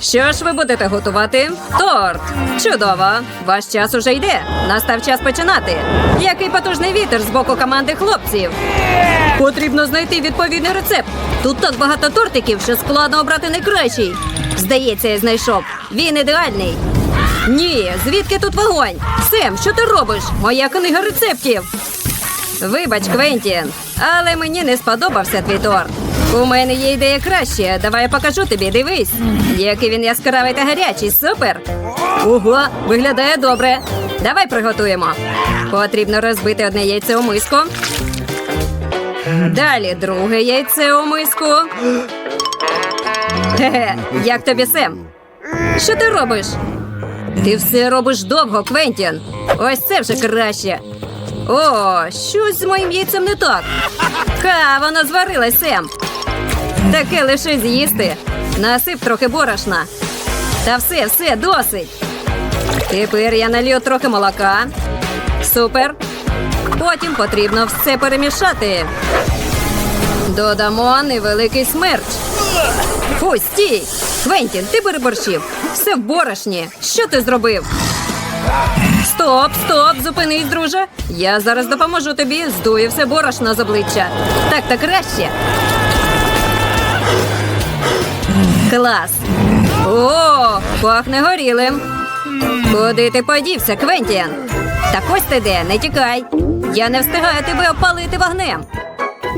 Що ж ви будете готувати? Торт. Чудово. Ваш час уже йде. Настав час починати. Який потужний вітер з боку команди хлопців. Потрібно знайти відповідний рецепт. Тут так багато тортиків, що складно обрати найкращий. Здається, я знайшов. Він ідеальний. Ні, звідки тут вогонь? Сем, що ти робиш? Моя книга рецептів. Вибач, Квентін, але мені не сподобався твій торт. У мене є ідея краще. Давай я покажу тобі. Дивись, який він яскравий та гарячий. Супер. Ого, виглядає добре. Давай приготуємо. Потрібно розбити одне яйце у миску. Далі друге яйце у миску. Хе-хе, як тобі Сем? Що ти робиш? Ти все робиш довго, Квентін. Ось це вже краще. О, щось з моїм яйцем не так. Ха, воно зварилось, Сем. Таке лише з'їсти. Насип трохи борошна. Та все, все, досить. Тепер я налью трохи молока. Супер. Потім потрібно все перемішати. Додамо невеликий смерч. Фу, стій! Квентін, ти переборщив. Все в борошні. Що ти зробив? Стоп, стоп, зупинись, друже. Я зараз допоможу тобі, здую все борошно з обличчя. Так, так краще. Клас. О, пахне горілим. Куди ти подівся, Квентін? Так ось ти де, не тікай. Я не встигаю тебе опалити вогнем.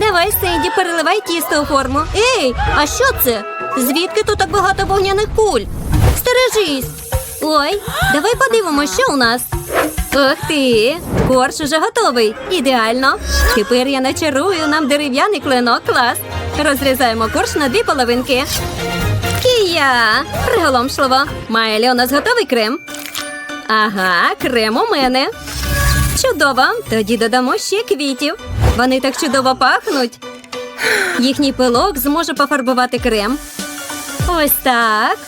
Давай, Сенді, переливай тісто у форму. Ей, а що це? Звідки тут так багато вогняних куль? Стережись. Ой, давай подивимося, що у нас. Ох ти! Корж уже готовий. Ідеально. Тепер я начарую нам дерев'яний клинок. Клас. Розрізаємо корж на дві половинки. Кія! Приголомшливо. Майлі, у нас готовий крем. Ага, крем у мене. Чудово. Тоді додамо ще квітів. Вони так чудово пахнуть. Їхній пилок зможе пофарбувати крем. Ось так.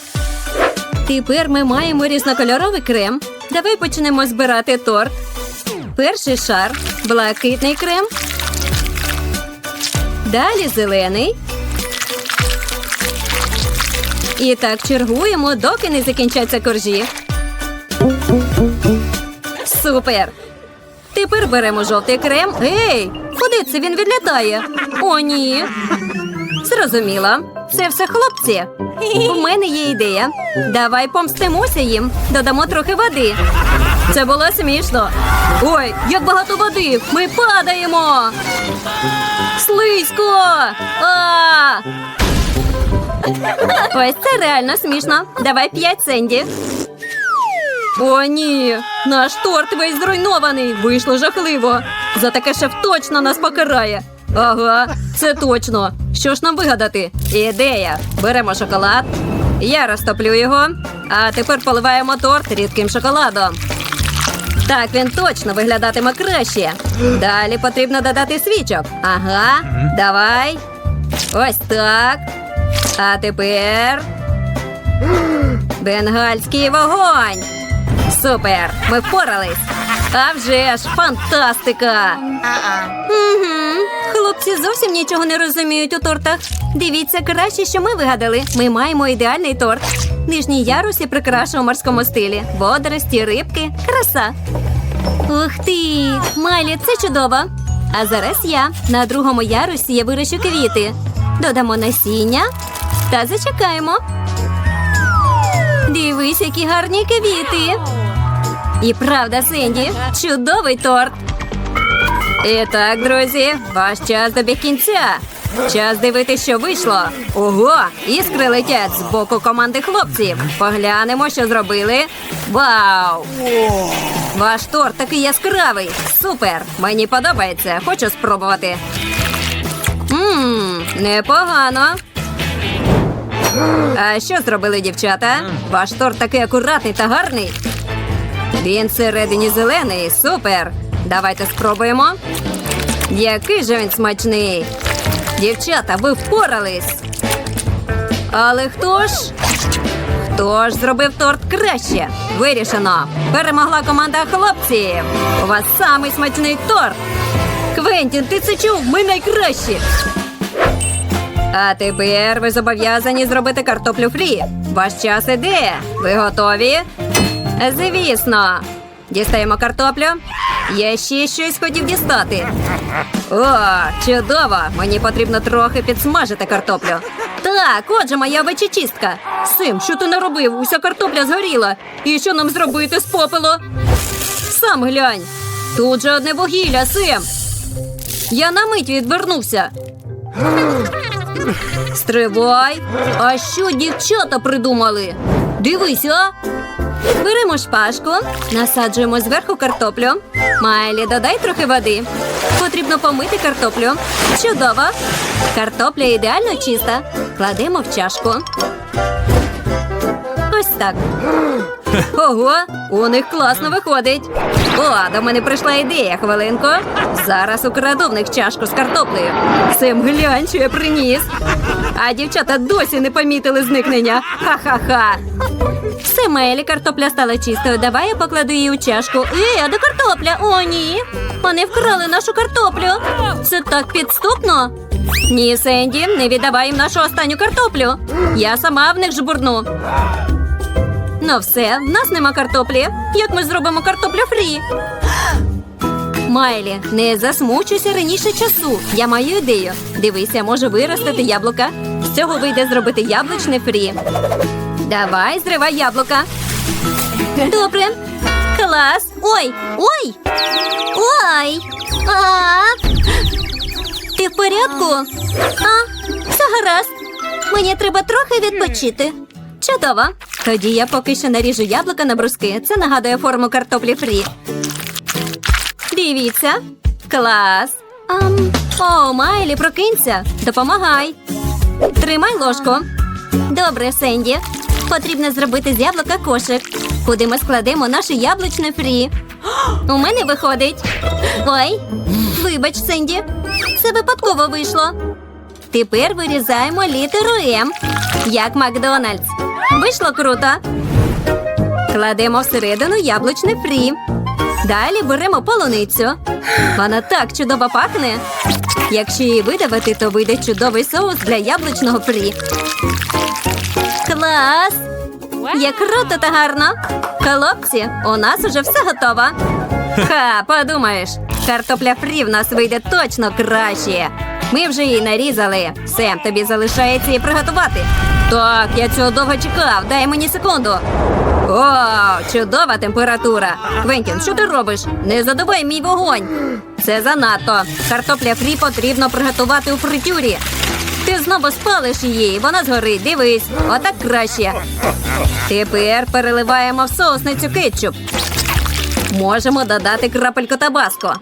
Тепер ми маємо різнокольоровий крем. Давай почнемо збирати торт. Перший шар блакитний крем. Далі зелений. І так чергуємо, доки не закінчаться коржі. Супер! Тепер беремо жовтий крем. Ей, куди це він відлітає? О, ні. Зрозуміла. Це все хлопці. У мене є ідея. Давай помстимося їм. Додамо трохи води. Це було смішно. Ой, як багато води! Ми падаємо. Слизько! А! Ось це реально смішно. Давай п'ять сенді. О, ні, наш торт весь зруйнований. Вийшло жахливо. За таке шеф точно нас покарає. Ага, це точно. Що ж нам вигадати? Ідея. Беремо шоколад. Я розтоплю його. А тепер поливаємо торт рідким шоколадом. Так він точно виглядатиме краще. Далі потрібно додати свічок. Ага, давай. Ось так. А тепер. Бенгальський вогонь. Супер! Ми впорались! А вже ж фантастика! Угу. Хлопці зовсім нічого не розуміють у тортах. Дивіться, краще, що ми вигадали. Ми маємо ідеальний торт. Нижній ярус і прикраша у морському стилі. Водорості, рибки, краса. Ух ти! Майлі, це чудово. А зараз я. На другому ярусі я вирощу квіти. Додамо насіння та зачекаємо. Дивись, які гарні квіти. І правда, Сенді, чудовий торт. І так, друзі, ваш час добіг кінця. Час дивитися, що вийшло. Ого, іскри летять з боку команди хлопців. Поглянемо, що зробили. Вау! Ваш торт такий яскравий. Супер! Мені подобається. Хочу спробувати. Ммм, непогано. А що зробили дівчата? Ваш торт такий акуратний та гарний. Він всередині зелений. Супер. Давайте спробуємо. Який же він смачний. Дівчата, ви впорались. Але хто ж? Хто ж зробив торт краще? Вирішено. Перемогла команда хлопців. У вас самий смачний торт. Квентін, ти це чув? Ми найкращі. А тепер ви зобов'язані зробити картоплю фрі. Ваш час іде. Ви готові? Звісно. Дістаємо картоплю. Я ще щось хотів дістати. О, чудово! Мені потрібно трохи підсмажити картоплю. Так, отже, моя вечечистка. Сим, що ти наробив? Уся картопля згоріла. І що нам зробити з попелу? Сам глянь. Тут же одне вугілля, Сим. Я на мить відвернувся. Стривай. А що дівчата придумали? Дивись, а? Беремо шпажку, насаджуємо зверху картоплю. Майлі, додай трохи води. Потрібно помити картоплю. Чудово. Картопля ідеально чиста. Кладемо в чашку. Ось так. Ого, у них класно виходить. О, до мене прийшла ідея, хвилинку. Зараз украду в них чашку з картоплею. Сим, глянь, що я приніс. А дівчата досі не помітили зникнення. Ха-ха-ха. Все, картопля стала чистою. Давай я покладу її у чашку. А де картопля? О, ні. Вони вкрали нашу картоплю. Це так підступно. Ні, Сенді, не віддавай їм нашу останню картоплю. Я сама в них жбурну. Ну все, в нас нема картоплі. Як ми зробимо картоплю фрі? Майлі, не засмучуйся раніше часу. Я маю ідею. Дивися, можу виростити яблука. З цього вийде зробити яблучне фрі. Давай, зривай яблука. Добре. Клас. Ой, ой. Ой. А. Ти в порядку? А, все гаразд. Мені треба трохи відпочити. Чудово. Тоді я поки що наріжу яблука на бруски. Це нагадує форму картоплі фрі. Дивіться. Клас. Ам. О, Майлі, прокинься. Допомагай. Тримай ложку. Добре, Сенді. Потрібно зробити з яблука кошик, куди ми складемо наше яблучне фрі. У мене виходить. Ой, вибач, Сенді. Це випадково вийшло. Тепер вирізаємо літеру М, як Макдональдс. Вийшло круто. Кладемо всередину яблучне фрі. Далі беремо полуницю. Вона так чудово пахне. Якщо її видавити, то вийде чудовий соус для яблучного фрі. Клас! Як круто та гарно! Хлопці, у нас уже все готово. Ха, подумаєш, картопля фрі в нас вийде точно краще. Ми вже її нарізали. Сем, тобі залишається її приготувати. Так, я цього довго чекав. Дай мені секунду. О, чудова температура. Квентін, що ти робиш? Не задувай мій вогонь. Це занадто. Картопля фрі потрібно приготувати у фритюрі. Ти знову спалиш її, вона згорить. Дивись, отак краще. Тепер переливаємо в соусницю кетчуп. Можемо додати крапельку табаско.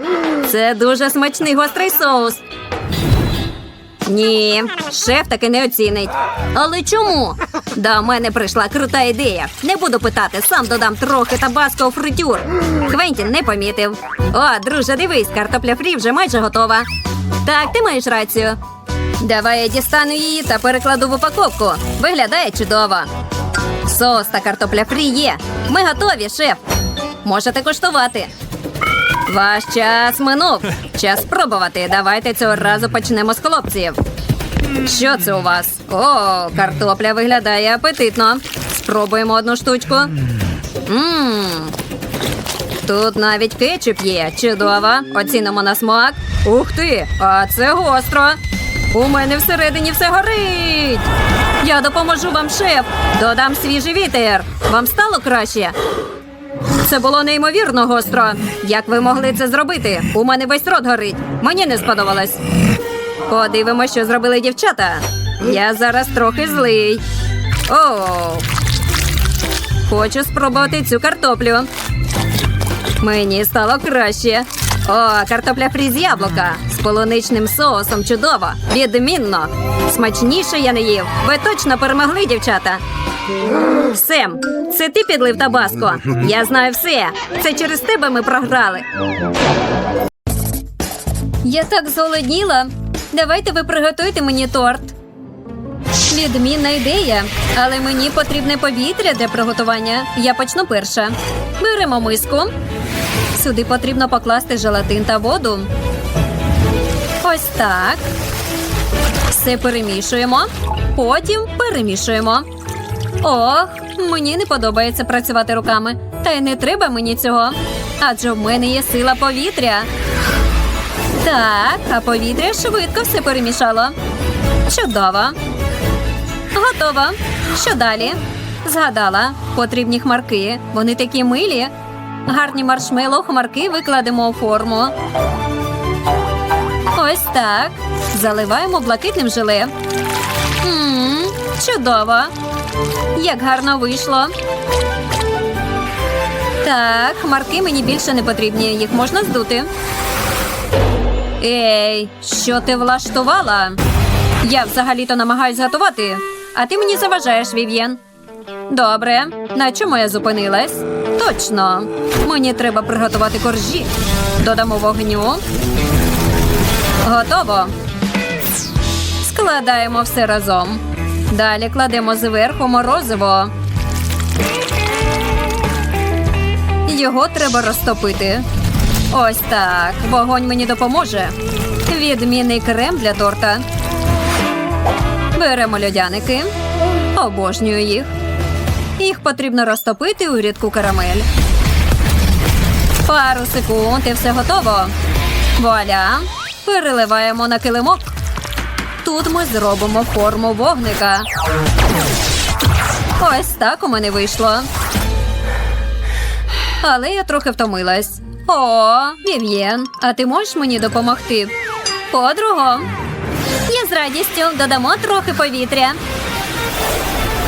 Це дуже смачний гострий соус. Ні, шеф таки не оцінить. Але чому? До мене прийшла крута ідея. Не буду питати, сам додам трохи табаско у фритюр. Квентін не помітив. О, друже, дивись, картопля фрі вже майже готова. Так, ти маєш рацію. Давай я дістану її та перекладу в упаковку. Виглядає чудово. Соус та картопля фрі є. Ми готові, шеф. Можете коштувати. Ваш час минув. Час спробувати. Давайте цього разу почнемо з хлопців. Що це у вас? О, картопля виглядає апетитно. Спробуємо одну штучку. Мм. Тут навіть кетчуп є. Чудово. Оцінимо на смак. Ух ти! А це гостро. У мене всередині все горить. Я допоможу вам, шеф. Додам свіжий вітер. Вам стало краще? Це було неймовірно гостро. Як ви могли це зробити? У мене весь рот горить. Мені не сподобалось. Подивимось, що зробили дівчата. Я зараз трохи злий. О, хочу спробувати цю картоплю. Мені стало краще. О, картопля фрі з яблука полуничним соусом чудово. Відмінно. Смачніше я не їв. Ви точно перемогли, дівчата. Сем, це ти підлив табаско. Я знаю все. Це через тебе ми програли. Я так зголодніла. Давайте ви приготуйте мені торт. Відмінна ідея, але мені потрібне повітря для приготування. Я почну перша. Беремо миску. Сюди потрібно покласти желатин та воду. Ось так. Все перемішуємо, потім перемішуємо. Ох, мені не подобається працювати руками. Та й не треба мені цього. Адже в мене є сила повітря. Так, а повітря швидко все перемішало. Чудово. Готово. Що далі? Згадала. Потрібні хмарки. Вони такі милі. Гарні маршмеллоу хмарки викладемо у форму. Ось так. Заливаємо блакитним желе. Мм, чудово. Як гарно вийшло. Так, хмарки мені більше не потрібні. Їх можна здути. Ей, що ти влаштувала? Я взагалі-то намагаюсь готувати, а ти мені заважаєш, Вів'єн. Добре, на чому я зупинилась? Точно. Мені треба приготувати коржі. Додамо вогню. Готово. Складаємо все разом. Далі кладемо зверху морозиво. Його треба розтопити. Ось так. Вогонь мені допоможе. Відмінний крем для торта. Беремо льодяники. Обожнюю їх. Їх потрібно розтопити у рідку карамель. Пару секунд і все готово. Вуаля. Переливаємо на килимок. Тут ми зробимо форму вогника. Ось так у мене вийшло. Але я трохи втомилась. О, Вів'єн, а ти можеш мені допомогти? Подруго. Я з радістю додамо трохи повітря.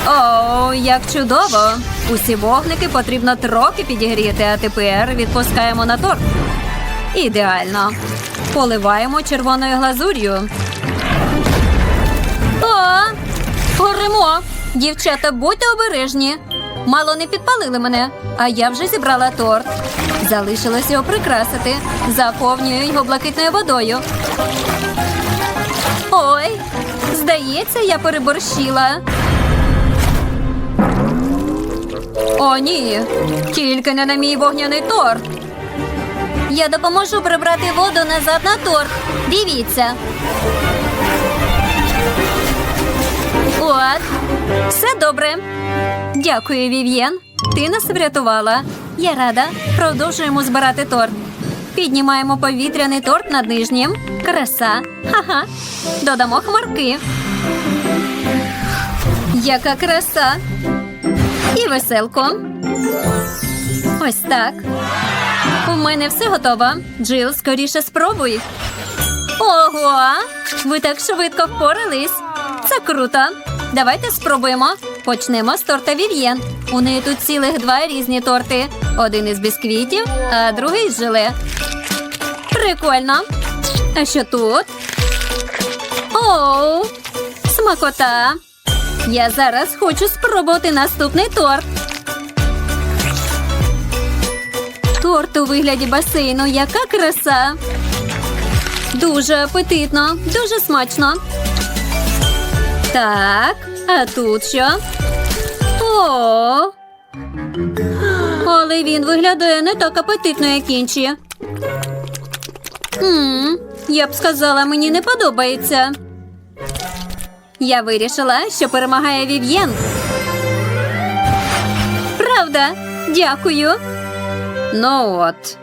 О, як чудово! Усі вогники потрібно трохи підігріти, а тепер відпускаємо на торт. Ідеально. Поливаємо червоною глазур'ю. О, горимо! Дівчата, будьте обережні. Мало не підпалили мене, а я вже зібрала торт. Залишилось його прикрасити. Заповнюю його блакитною водою. Ой, здається, я переборщила. О, ні, тільки не на мій вогняний торт. Я допоможу прибрати воду назад на торт. Дивіться. От, все добре. Дякую, Вів'єн. Ти нас врятувала. Я рада. Продовжуємо збирати торт. Піднімаємо повітряний торт над нижнім. Краса. Ха-ха. Додамо хмарки. Яка краса. І веселко. Ось так. У мене все готово. Джил, скоріше спробуй. Ого! Ви так швидко впорались. Це круто. Давайте спробуємо. Почнемо з торта Вів'єн. У неї тут цілих два різні торти. Один із бісквітів, а другий з желе. Прикольно. А що тут? Оу, смакота. Я зараз хочу спробувати наступний торт. Торт у вигляді басейну. Яка краса. Дуже апетитно, дуже смачно. Так, а тут що? О. Але він виглядає не так апетитно, як інші. М, Я б сказала, мені не подобається. Я вирішила, що перемагає Вів'єн. Правда? Дякую. Ну от.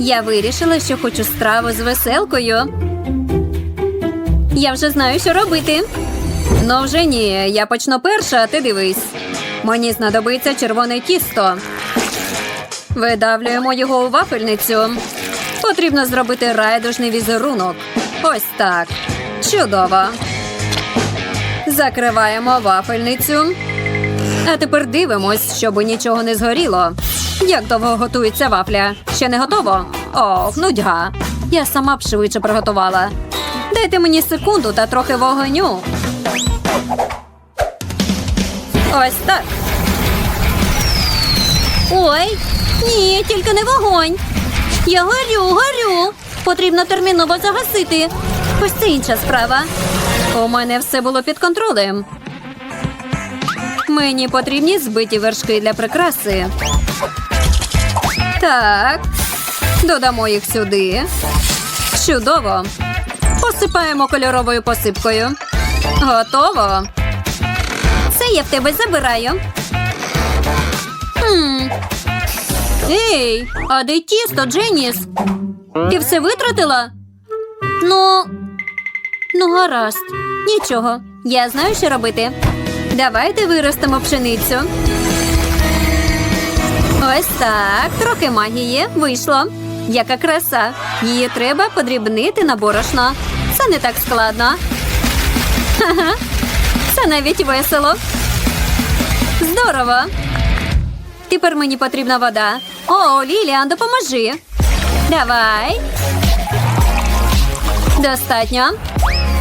Я вирішила, що хочу страву з веселкою. Я вже знаю, що робити. Ну вже ні, я почну перша, а ти дивись. Мені знадобиться червоне тісто. Видавлюємо його у вафельницю. Потрібно зробити райдужний візерунок. Ось так. Чудово. Закриваємо вафельницю. А тепер дивимось, щоб нічого не згоріло. Як довго готується вафля? Ще не готово? Ох, нудьга. Я сама б швидше приготувала. Дайте мені секунду та трохи вогоню. Ось так. Ой, ні, тільки не вогонь. Я горю, горю. Потрібно терміново загасити. Ось це інша справа. У мене все було під контролем. Мені потрібні збиті вершки для прикраси. Так, додамо їх сюди. Чудово. Посипаємо кольоровою посипкою. Готово. Це я в тебе забираю. Хм. Ей, а де тісто, Дженіс? Ти все витратила? Ну, ну, гаразд. Нічого. Я знаю, що робити. Давайте виростемо пшеницю. Ось так. Трохи магії. Вийшло. Яка краса. Її треба подрібнити на борошно. Це не так складно. Це навіть весело. Здорово. Тепер мені потрібна вода. О, Ліліан, допоможи. Давай. Достатньо.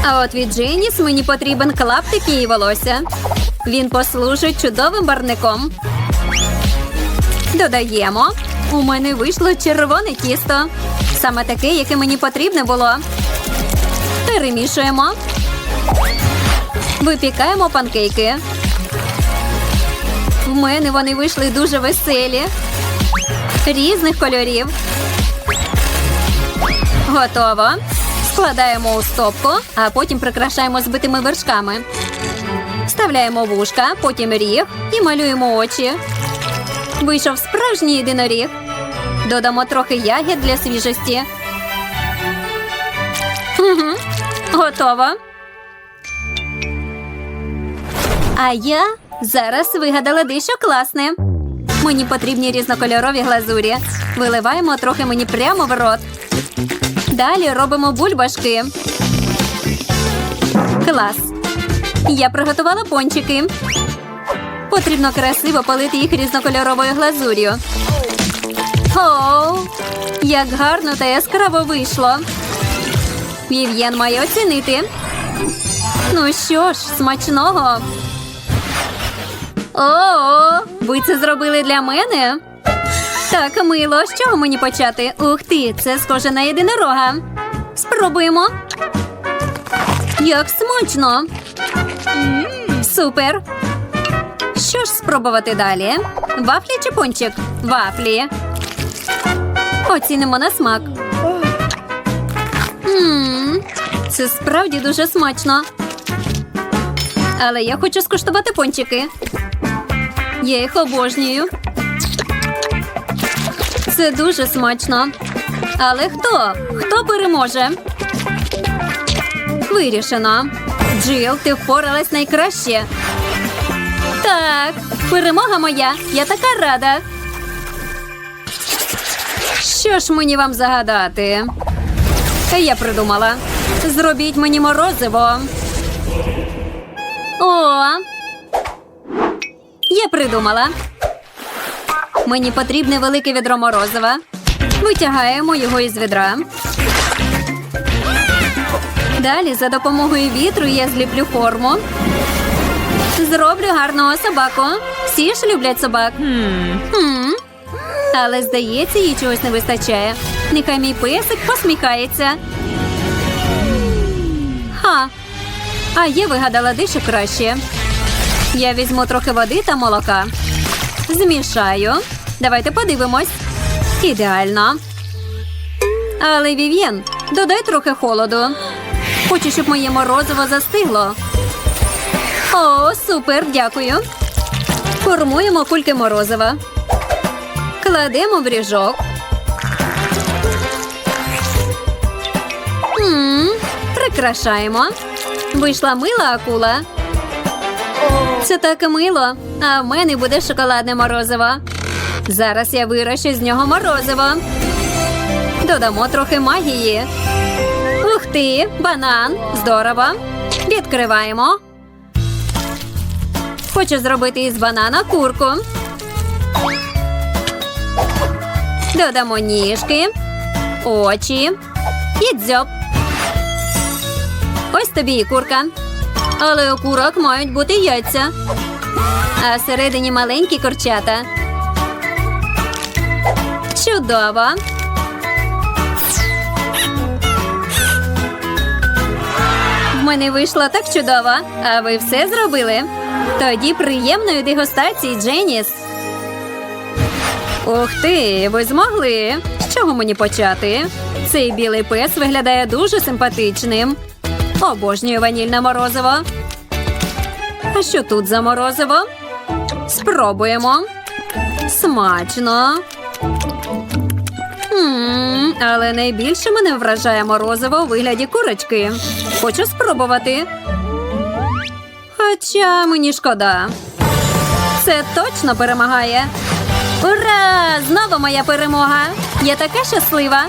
А от від Дженіс мені потрібен клаптик її волосся. Він послужить чудовим барником. Додаємо. У мене вийшло червоне тісто. Саме таке, яке мені потрібне було. Перемішуємо. Випікаємо панкейки. В мене вони вийшли дуже веселі. Різних кольорів. Готово. Складаємо у стопку, а потім прикрашаємо збитими вершками. Вставляємо вушка, потім ріг і малюємо очі. Вийшов справжній єдиноріг. Додамо трохи ягід для свіжості. Угу. Готово. А я зараз вигадала дещо класне. Мені потрібні різнокольорові глазурі. Виливаємо трохи мені прямо в рот. Далі робимо бульбашки. Клас. Я приготувала пончики. Потрібно красиво полити їх різнокольоровою глазур'ю. О, як гарно та яскраво вийшло. Вів'єн має оцінити. Ну що ж, смачного. О, ви це зробили для мене? Так, мило, з чого мені почати? Ух ти, це схоже на єдинорога. Спробуємо. Як смачно. Супер. Що ж спробувати далі? Вафлі чи пончик? Вафлі. Оцінимо на смак. Це справді дуже смачно. Але я хочу скуштувати пончики. Я їх обожнюю. Це дуже смачно. Але хто? Хто переможе? Вирішено. Джил, ти впоралась найкраще. Так, перемога моя. Я така рада. Що ж мені вам загадати? Я придумала. Зробіть мені морозиво. О. Я придумала. Мені потрібне велике відро морозива. Витягаємо його із відра. Далі за допомогою вітру я зліплю форму. Зроблю гарного собаку. Всі ж люблять собак. Хм. Але, здається, їй чогось не вистачає. Нехай мій песик посміхається. Ха. А я вигадала дещо краще. Я візьму трохи води та молока. Змішаю. Давайте подивимось. Ідеально. Але Вів'єн, додай трохи холоду. Хочу, щоб моє морозиво застигло. О, супер, дякую. Формуємо кульки морозива. Кладемо в ріжок. М, Прикрашаємо. Вийшла мила акула. Це так мило. А в мене буде шоколадне морозиво. Зараз я вирощу з нього морозиво. Додамо трохи магії. Ух ти, банан. Здорово. Відкриваємо. Хочу зробити із банана курку. Додамо ніжки, очі і дзьоб. Ось тобі і курка. Але у курок мають бути яйця. А всередині маленькі курчата. Чудово. Мене вийшло так чудово. А ви все зробили? Тоді приємної дегустації, Дженіс. Ух ти, ви змогли. З чого мені почати? Цей білий пес виглядає дуже симпатичним. Обожнюю ванільне морозиво. А що тут за морозиво? Спробуємо. Смачно. М але найбільше мене вражає морозиво у вигляді курочки. Хочу спробувати. Хоча мені шкода. Це точно перемагає. Ура! Знову моя перемога! Я така щаслива.